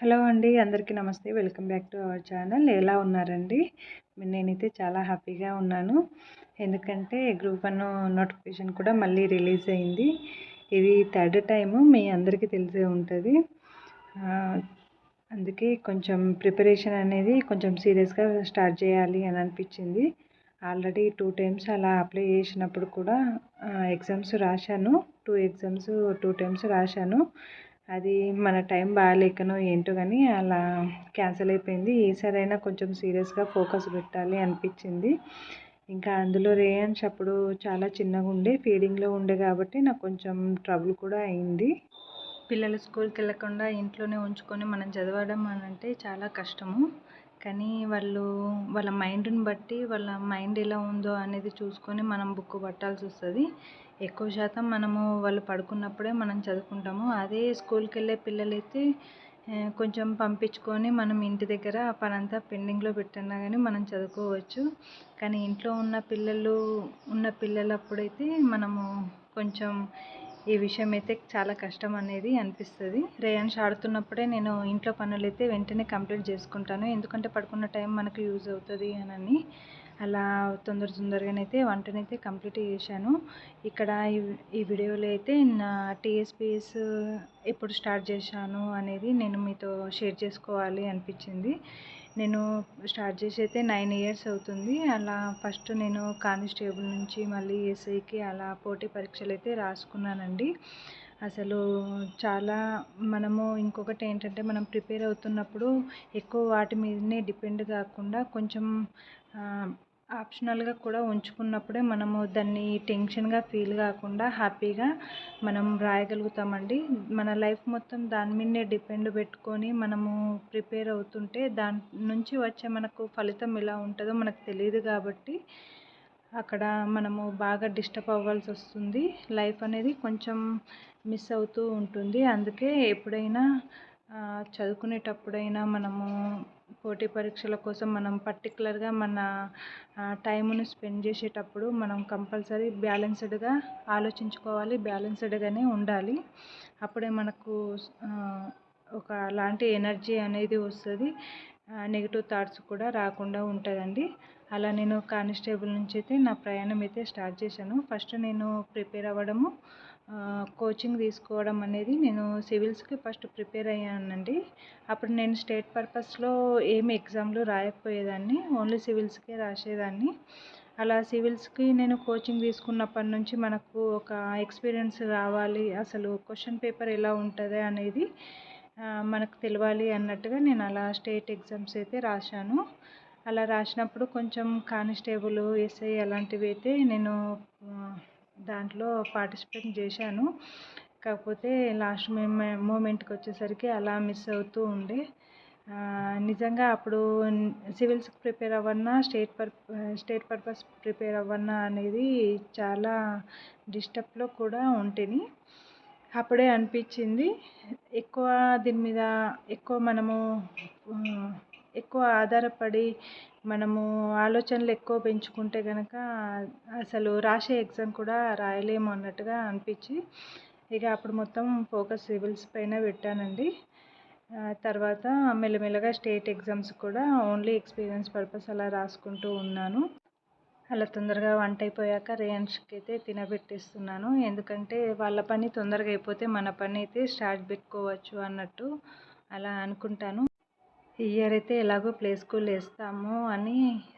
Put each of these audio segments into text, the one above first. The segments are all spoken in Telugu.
హలో అండి. అందరికీ నమస్తే. Welcome back to our channel. ఎలా ఉన్నారండి? నేనైతే చాలా హ్యాపీగా ఉన్నాను. ఎందుకంటే గ్రూప్ వన్ నోటిఫికేషన్ కూడా మళ్ళీ రిలీజ్ అయింది. ఇది థర్డ్ టైము. మీ అందరికీ తెలిసే ఉంటుంది. అందుకే కొంచెం ప్రిపరేషన్ అనేది కొంచెం సీరియస్గా స్టార్ట్ చేయాలి అని అనిపించింది. ఆల్రెడీ టూ టైమ్స్ అలా అప్లై చేసినప్పుడు కూడా ఎగ్జామ్స్ రాశాను. టూ ఎగ్జామ్స్ టూ టైమ్స్ రాశాను. అది మన టైం బాగాలేకనో ఏంటో కానీ అలా క్యాన్సిల్ అయిపోయింది. ఈసారైనా కొంచెం సీరియస్గా ఫోకస్ పెట్టాలి అనిపించింది. ఇంకా అందులో రేయన్స్ అప్పుడు చాలా చిన్నగా ఉండే ఫీడింగ్లో ఉండే కాబట్టి నాకు కొంచెం ట్రబుల్ కూడా అయింది. పిల్లలు స్కూల్కి వెళ్ళకుండా ఇంట్లోనే ఉంచుకొని మనం చదవడం అని అంటే చాలా కష్టము. కానీ వాళ్ళు వాళ్ళ మైండ్ని బట్టి వాళ్ళ మైండ్ ఎలా ఉందో అనేది చూసుకొని మనం బుక్ పట్టాల్సి వస్తుంది. ఎక్కువ శాతం మనము వాళ్ళు పడుకున్నప్పుడే మనం చదువుకుంటాము. అదే స్కూల్కి వెళ్ళే పిల్లలైతే కొంచెం పంపించుకొని మనం ఇంటి దగ్గర పనంతా పెండింగ్లో పెట్టినా కానీ మనం చదువుకోవచ్చు. కానీ ఇంట్లో ఉన్న పిల్లలు ఉన్న పిల్లలప్పుడైతే మనము కొంచెం ఈ విషయం అయితే చాలా కష్టం అనేది అనిపిస్తుంది. రేయాన్స్ ఆడుతున్నప్పుడే నేను ఇంట్లో పనులు అయితే వెంటనే కంప్లీట్ చేసుకుంటాను. ఎందుకంటే పడుకున్న టైం మనకు యూజ్ అవుతుంది అని అలా తొందర తొందరగానైతే వంటనైతే కంప్లీట్ చేశాను. ఇక్కడ ఈ వీడియోలో అయితే నా టీఎస్పీఎస్ ఎప్పుడు స్టార్ట్ చేశాను అనేది నేను మీతో షేర్ చేసుకోవాలి అనిపించింది. నేను స్టార్ట్ చేసి అయితే నైన్ ఇయర్స్ అవుతుంది. అలా ఫస్ట్ నేను కానిస్టేబుల్ నుంచి మళ్ళీ ఎస్ఐకి అలా పోటీ పరీక్షలు అయితే రాసుకున్నానండి. అసలు చాలా మనము ఇంకొకటి ఏంటంటే మనం ప్రిపేర్ అవుతున్నప్పుడు ఎక్కువ వాటి మీదనే డిపెండ్ కాకుండా కొంచెం ఆప్షనల్గా కూడా ఉంచుకున్నప్పుడే మనము దాన్ని టెన్షన్గా ఫీల్ కాకుండా హ్యాపీగా మనం రాయగలుగుతామండి. మన లైఫ్ మొత్తం దాని మీదనే డిపెండ్ పెట్టుకొని మనము ప్రిపేర్ అవుతుంటే దాని నుంచి వచ్చే మనకు ఫలితం ఎలా ఉంటుందో మనకు తెలియదు కాబట్టి అక్కడ మనము బాగా డిస్టర్బ్ అవ్వాల్సి వస్తుంది. లైఫ్ అనేది కొంచెం మిస్ అవుతూ ఉంటుంది. అందుకే ఎప్పుడైనా చదువుకునేటప్పుడైనా మనము పోటీ పరీక్షల కోసం మనం పర్టికులర్గా మన టైంను స్పెండ్ చేసేటప్పుడు మనం కంపల్సరీ బ్యాలెన్స్డ్గా ఆలోచించుకోవాలి బ్యాలెన్స్డ్గానే ఉండాలి. అప్పుడే మనకు ఒక లాంటి ఎనర్జీ అనేది వస్తుంది. నెగిటివ్ థాట్స్ కూడా రాకుండా ఉంటుందండి. అలా నేను కానిస్టేబుల్ నుంచి అయితే నా ప్రయాణం అయితే స్టార్ట్ చేశాను. ఫస్ట్ నేను ప్రిపేర్ అవ్వడము కోచింగ్ తీసుకోవడం అనేది నేను సివిల్స్కి ఫస్ట్ ప్రిపేర్ అయ్యానండి. అప్పుడు నేను స్టేట్ పర్పస్లో ఏమి ఎగ్జామ్లు రాయకపోయేదాన్ని ఓన్లీ సివిల్స్కే రాసేదాన్ని. అలా సివిల్స్కి నేను కోచింగ్ తీసుకున్నప్పటి నుంచి మనకు ఒక ఎక్స్పీరియన్స్ రావాలి అసలు క్వశ్చన్ పేపర్ ఎలా ఉంటుంది అనేది మనకు తెలియాలి అన్నట్టుగా నేను అలా స్టేట్ ఎగ్జామ్స్ అయితే రాశాను. అలా రాసినప్పుడు కొంచెం కానిస్టేబుల్ ఎస్ఐ అలాంటివి అయితే నేను దాంట్లో పార్టిసిపేట్ చేశాను. కాకపోతే లాస్ట్ మూమెంట్కి వచ్చేసరికి అలా మిస్ అవుతూ ఉండే. నిజంగా అప్పుడు సివిల్స్కి prepare అవ్వన్నా state per state purpose prepare అవ్వన్నా అనేది చాలా డిస్టర్బ్లో కూడా ఉంటేని అప్పుడే అనిపించింది. ఎక్కువ దీని మీద ఎక్కువ మనము ఎక్కువ ఆధారపడి మనము ఆలోచనలు ఎక్కువ పెంచుకుంటే కనుక అసలు రాసే ఎగ్జామ్ కూడా రాయలేము అన్నట్టుగా అనిపించి ఇక అప్పుడు మొత్తం ఫోకస్ సివిల్స్ పైన పెట్టానండి. తర్వాత మెల్లమెల్లగా స్టేట్ ఎగ్జామ్స్ కూడా ఓన్లీ ఎక్స్పీరియన్స్ పర్పస్ అలా రాసుకుంటూ ఉన్నాను. అలా తొందరగా వంట అయిపోయాక రేయన్స్కి అయితే తినబెట్టేస్తున్నాను. ఎందుకంటే వాళ్ళ పని తొందరగా అయిపోతే మన పని అయితే స్టార్ట్ పెట్టుకోవచ్చు అన్నట్టు అలా అనుకుంటాను. ఇయర్ అయితే ఎలాగో ప్లే స్కూల్ వేస్తాము అని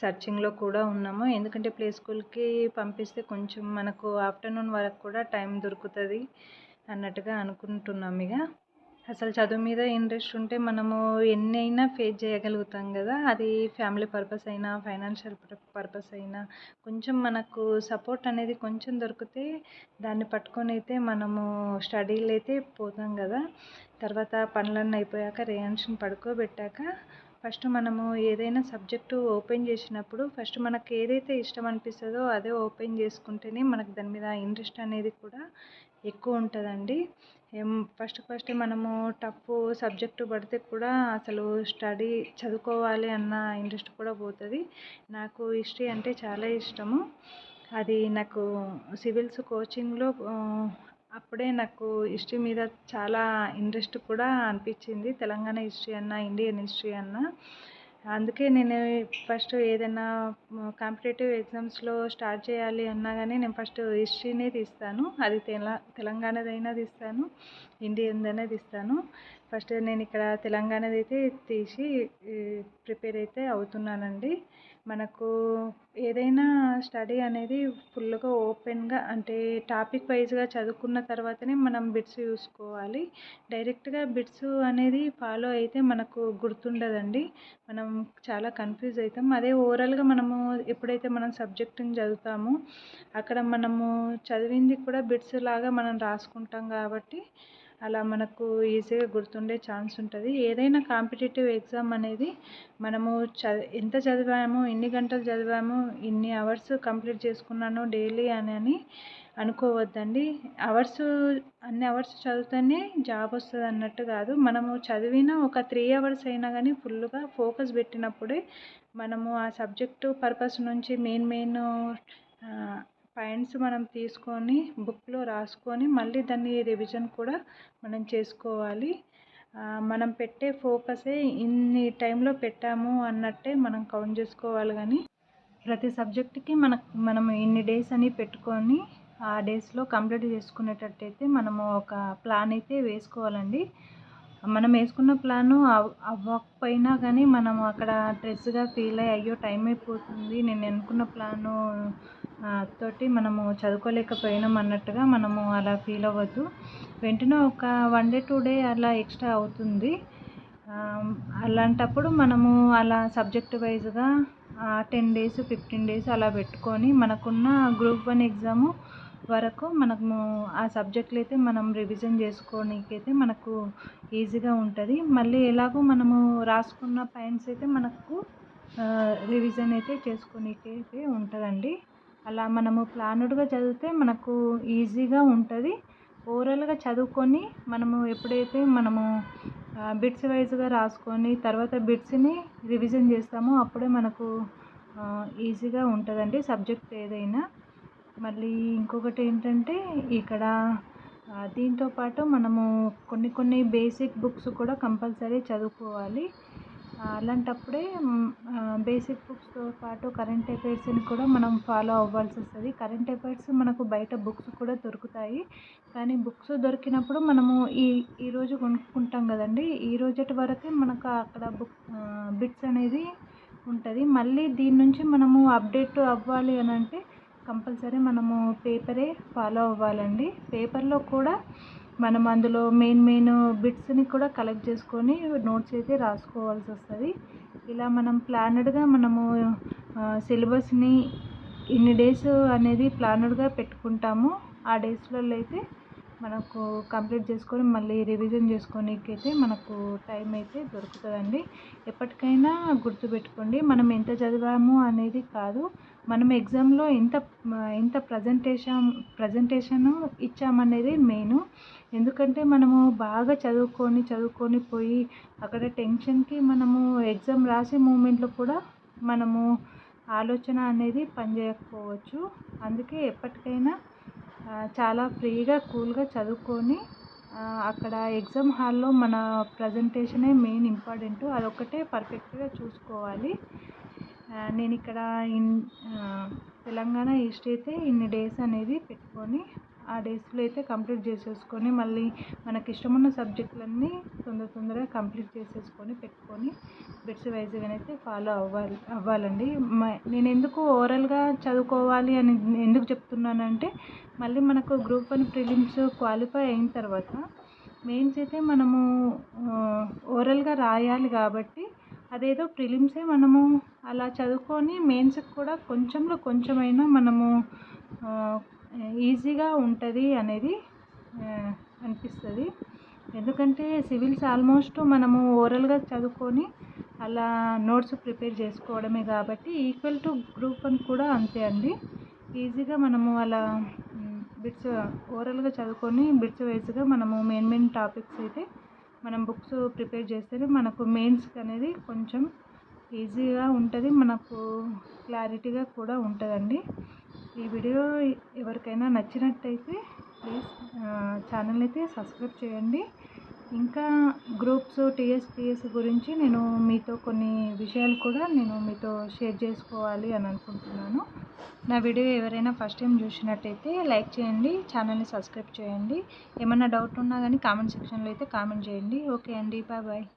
సర్చింగ్లో కూడా ఉన్నాము. ఎందుకంటే ప్లే స్కూల్కి పంపిస్తే కొంచెం మనకు ఆఫ్టర్నూన్ వరకు కూడా టైం దొరుకుతుంది అన్నట్టుగా అనుకుంటున్నాం ఇక అసలు చదువు మీద ఇంట్రెస్ట్ ఉంటే మనము ఎన్నైనా ఫేస్ చేయగలుగుతాం కదా. అది ఫ్యామిలీ పర్పస్ అయినా ఫైనాన్షియల్ పర్పస్ అయినా కొంచెం మనకు సపోర్ట్ అనేది కొంచెం దొరికితే దాన్ని పట్టుకొని అయితే మనము స్టడీలు అయితే పోతాం కదా. తర్వాత పనులన్నీ అయిపోయాక రియాన్షన్ పడుకోబెట్టాక ఫస్ట్ మనము ఏదైనా సబ్జెక్టు ఓపెన్ చేసినప్పుడు ఫస్ట్ మనకు ఏదైతే ఇష్టం అనిపిస్తుందో అదే ఓపెన్ చేసుకుంటేనే మనకు దాని మీద ఇంట్రెస్ట్ అనేది కూడా ఎక్కువ ఉంటుందండి. ఫస్ట్ ఫస్ట్ మనము టఫ్ సబ్జెక్టు పడితే కూడా అసలు స్టడీ చదువుకోవాలి అన్న ఇంట్రెస్ట్ కూడా పోతుంది. నాకు హిస్టరీ అంటే చాలా ఇష్టము. అది నాకు సివిల్స్ కోచింగ్లో అప్పుడే నాకు హిస్టరీ మీద చాలా ఇంట్రెస్ట్ కూడా అనిపించింది. తెలంగాణ హిస్టరీ అన్నా ఇండియన్ హిస్టరీ అన్నా. అందుకే నేను ఫస్ట్ ఏదైనా కాంపిటేటివ్ ఎగ్జామ్స్లో స్టార్ట్ చేయాలి అన్నా కానీ నేను ఫస్ట్ హిస్టరీనే తీస్తాను. అది తెల తెలంగాణదైనా తీస్తాను. ఇండియన్దైనా తీస్తాను. ఫస్ట్ నేను ఇక్కడ తెలంగాణది అయితే తీసి ప్రిపేర్ అయితే అవుతున్నానండి. మనకు ఏదైనా స్టడీ అనేది ఫుల్గా ఓపెన్గా అంటే టాపిక్ వైజ్గా చదువుకున్న తర్వాతనే మనం బిట్స్ చూసుకోవాలి. డైరెక్ట్గా బిట్స్ అనేది ఫాలో అయితే మనకు గుర్తుండదండి. మనం చాలా కన్ఫ్యూజ్ అవుతాం అదే ఓవరాల్గా మనము ఎప్పుడైతే మనం సబ్జెక్టుని చదువుతామో అక్కడ మనము చదివింది కూడా బిట్స్ లాగా మనం రాసుకుంటాం కాబట్టి అలా మనకు ఈజీగా గుర్తుండే ఛాన్స్ ఉంటుంది. ఏదైనా కాంపిటేటివ్ ఎగ్జామ్ అనేది మనము ఎంత చదివాము ఎన్ని గంటలు చదివాము ఇన్ని అవర్స్ కంప్లీట్ చేసుకున్నాను డైలీ అని అని అనుకోవద్దండి. అవర్స్ అన్ని అవర్స్ చదివితేనే జాబ్ వస్తుంది అన్నట్టు కాదు. మనము చదివిన ఒక త్రీ అవర్స్ అయినా కానీ ఫుల్గా ఫోకస్ పెట్టినప్పుడే మనము ఆ సబ్జెక్టు పర్పస్ నుంచి మెయిన్ మెయిన్ పాయింట్స్ మనం తీసుకొని బుక్లో రాసుకొని మళ్ళీ దాన్ని రివిజన్ కూడా మనం చేసుకోవాలి. మనం పెట్టే ఫోకసే ఇన్ని టైంలో పెట్టాము అన్నట్టే మనం కౌంట్ చేసుకోవాలి కానీ ప్రతి సబ్జెక్టుకి మన మనం ఇన్ని డేస్ అని పెట్టుకొని ఆ డేస్లో కంప్లీట్ చేసుకునేటట్టయితే మనము ఒక ప్లాన్ అయితే వేసుకోవాలండి. మనం వేసుకున్న ప్లాను అవ్వకపోయినా కానీ మనం అక్కడ స్ట్రెస్గా ఫీల్ అయ్యి అయ్యో టైం అయిపోతుంది నేను అనుకున్న ప్లాను తోటి మనము చదువుకోలేకపోయినాం అన్నట్టుగా మనము అలా ఫీల్ అవ్వద్దు. వెంటనే ఒక వన్ డే టూ డే అలా ఎక్స్ట్రా అవుతుంది. అలాంటప్పుడు మనము అలా సబ్జెక్ట్ వైజ్గా టెన్ డేస్ ఫిఫ్టీన్ డేస్ అలా పెట్టుకొని మనకున్న గ్రూప్ వన్ ఎగ్జాము వరకు మనము ఆ సబ్జెక్టులు అయితే మనం రివిజన్ చేసుకోనికైతే మనకు ఈజీగా ఉంటుంది. మళ్ళీ ఎలాగో మనము రాసుకున్న పాయింట్స్ అయితే మనకు రివిజన్ అయితే చేసుకోనీకి అయితే ఉంటుందండి. అలా మనము ప్లానుడ్గా చదివితే మనకు ఈజీగా ఉంటుంది. ఓవరాల్గా చదువుకొని మనము ఎప్పుడైతే మనము బిట్స్ వైజ్గా రాసుకొని తర్వాత బిట్స్ని రివిజన్ చేస్తామో అప్పుడే మనకు ఈజీగా ఉంటుందండి సబ్జెక్ట్ ఏదైనా. మళ్ళీ ఇంకొకటి ఏంటంటే ఇక్కడ దీంతో పాటు మనము కొన్ని కొన్ని బేసిక్ బుక్స్ కూడా కంపల్సరీ చదువుకోవాలి. అలాంటప్పుడే బేసిక్ బుక్స్తో పాటు కరెంట్ అఫైర్స్ని కూడా మనం ఫాలో అవ్వాల్సి వస్తుంది. కరెంట్ అఫైర్స్ మనకు బయట బుక్స్ కూడా దొరుకుతాయి. కానీ బుక్స్ దొరికినప్పుడు మనము ఈ ఈరోజు కొనుక్కుంటాం కదండి. ఈ రోజటి వరకే మనకు అక్కడ బుక్ బిట్స్ అనేది ఉంటుంది. మళ్ళీ దీని నుంచి మనము అప్డేట్ అవ్వాలి అని అంటే కంపల్సరీ మనము పేపరే ఫాలో అవ్వాలండి. పేపర్లో కూడా మనం అందులో మెయిన్ మెయిన్ బిట్స్ని కూడా కలెక్ట్ చేసుకొని నోట్స్ అయితే రాసుకోవాల్సి వస్తుంది. ఇలా మనం ప్లానెడ్గా మనము సిలబస్ని ఇన్ని డేస్ అనేది ప్లానెడ్గా పెట్టుకుంటాము. ఆ డేస్లలో అయితే మనకు కంప్లీట్ చేసుకొని మళ్ళీ రివిజన్ చేసుకోనీకి అయితే మనకు టైం అయితే దొరుకుతుందండి. ఎప్పటికైనా గుర్తుపెట్టుకోండి మనం ఎంత చదివాము అనేది కాదు. మనం ఎగ్జామ్లో ఎంత ఎంత ప్రజెంటేషన్ ప్రజెంటేషను ఇచ్చామనేది మెయిన్ ఎందుకంటే మనము బాగా చదువుకొని చదువుకొని పోయి అక్కడ టెన్షన్కి మనము ఎగ్జామ్ రాసే మూమెంట్లో కూడా మనము ఆలోచన అనేది పనిచేయకపోవచ్చు. అందుకే ఎప్పటికైనా చాలా ఫ్రీగా కూల్గా చదువుకొని అక్కడ ఎగ్జామ్ హాల్లో మన ప్రజెంటేషనే మెయిన్ ఇంపార్టెంట్ అదొక్కటే పర్ఫెక్ట్గా చూసుకోవాలి. నేను ఇక్కడ ఇన్ తెలంగాణ ఈస్ట్ అయితే ఇన్ని డేస్ అనేది పెట్టుకొని ఆ డేస్లో అయితే కంప్లీట్ చేసేసుకొని మళ్ళీ మనకి ఇష్టమున్న సబ్జెక్టులన్నీ తొందర తొందరగా కంప్లీట్ చేసేసుకొని పెట్టుకొని బిట్స్ వైజ్గా అయితే ఫాలో అవ్వాలి అవ్వాలండి. నేను ఎందుకు ఓవరాల్గా చదువుకోవాలి అని ఎందుకు చెప్తున్నానంటే మళ్ళీ మనకు గ్రూప్ వన్ ప్రిలిమ్స్ క్వాలిఫై అయిన తర్వాత మెయిన్స్ అయితే మనము ఓరల్గా రాయాలి కాబట్టి అదేదో ప్రిలిమ్సే మనము అలా చదువుకొని మెయిన్స్కి కూడా కొంచెంలో కొంచెమైనా మనము ఈజీగా ఉంటుంది అనేది అనిపిస్తుంది. ఎందుకంటే సివిల్స్ ఆల్మోస్ట్ మనము ఓరల్గా చదువుకొని అలా నోట్స్ ప్రిపేర్ చేసుకోవడమే కాబట్టి ఈక్వల్ టు గ్రూప్ వన్ కూడా అంతే అండి. ఈజీగా మనము అలా బిట్స్ ఓరల్గా చదువుకొని బిట్స్ వైజ్గా మనము మెయిన్ మెయిన్ టాపిక్స్ అయితే మనం బుక్స్ ప్రిపేర్ చేస్తేనే మనకు మెయిన్స్కి అనేది కొంచెం ఈజీగా ఉంటుంది మనకు క్లారిటీగా కూడా ఉంటుందండి. ఈ వీడియో ఎవరికైనా నచ్చినట్టయితే ప్లీజ్ ఛానల్ అయితే సబ్స్క్రైబ్ చేయండి. ఇంకా గ్రూప్స్ టీఎస్పిఎస్ గురించి నేను మీతో కొన్ని విషయాలు కూడా నేను మీతో షేర్ చేసుకోవాలి అని అనుకుంటున్నాను. నా వీడియో ఎవరైనా ఫస్ట్ టైం చూసినట్టయితే లైక్ చేయండి ఛానల్ని సబ్స్క్రైబ్ చేయండి. ఏమైనా డౌట్ ఉన్నా కానీ కామెంట్ సెక్షన్లో అయితే కామెంట్ చేయండి. ఓకే అండి బాయ్ బాయ్.